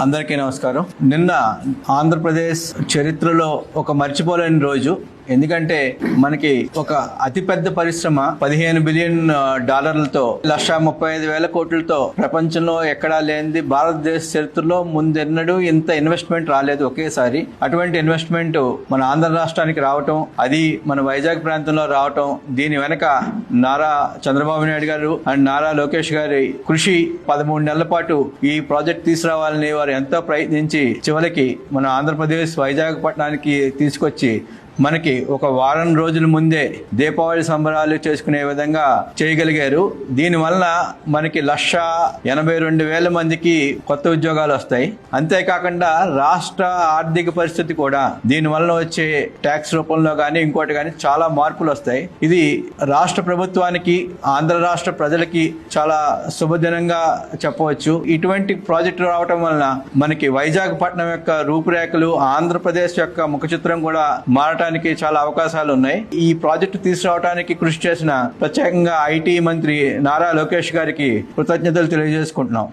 అందరికీ నమస్కారం. నిన్న ఆంధ్రప్రదేశ్ చరిత్రలో ఒక మర్చిపోలేని రోజు. ఎందుకంటే మనకి ఒక అతిపెద్ద పరిశ్రమ పదిహేను బిలియన్ డాలర్లతో లక్ష ముప్పై ఐదు వేల కోట్లతో ప్రపంచంలో ఎక్కడా లేనిది భారతదేశ చరిత్రలో ముందెన్నడూ ఇంత ఇన్వెస్ట్మెంట్ రాలేదు ఒకేసారి. అటువంటి ఇన్వెస్ట్మెంట్ మన ఆంధ్ర రాష్ట్రానికి రావటం అది మన వైజాగ్ ప్రాంతంలో రావటం దీని వెనక నారా చంద్రబాబు నాయుడు గారు అండ్ నారా లోకేష్ గారి కృషి పదమూడు నెలల పాటు ఈ ప్రాజెక్ట్ తీసుకురావాలని వారు ఎంతో ప్రయత్నించి చివరికి మన ఆంధ్రప్రదేశ్ వైజాగ్ పట్టణానికి తీసుకొచ్చి మనకి ఒక వారం రోజుల ముందే దీపావళి సంబరాలు చేసుకునే విధంగా చేయగలిగారు. దీనివల్ల మనకి లక్ష ఎనభై రెండు వేల మందికి కొత్త ఉద్యోగాలు వస్తాయి. అంతేకాకుండా రాష్ట్ర ఆర్థిక పరిస్థితి కూడా. దీనివల్ల వచ్చే ట్యాక్స్ రూపంలో కానీ ఇంకోటి కానీ చాలా మార్పులు వస్తాయి. ఇది రాష్ట్ర ప్రభుత్వానికి ఆంధ్ర రాష్ట్ర ప్రజలకి చాలా శుభదినంగా చెప్పవచ్చు. ఇటువంటి ప్రాజెక్టు రావటం వలన మనకి వైజాగ్ పట్టణం యొక్క రూపురేఖలు ఆంధ్రప్రదేశ్ యొక్క ముఖ చిత్రం కూడా మారటానికి చాలా అవకాశాలు ఉన్నాయి. ఈ ప్రాజెక్టు తీసుకురావడానికి కృషి చేసిన ప్రత్యేకంగా ఐటీ మంత్రి నారా లోకేష్ గారికి కృతజ్ఞతలు తెలియజేసుకుంటున్నాం.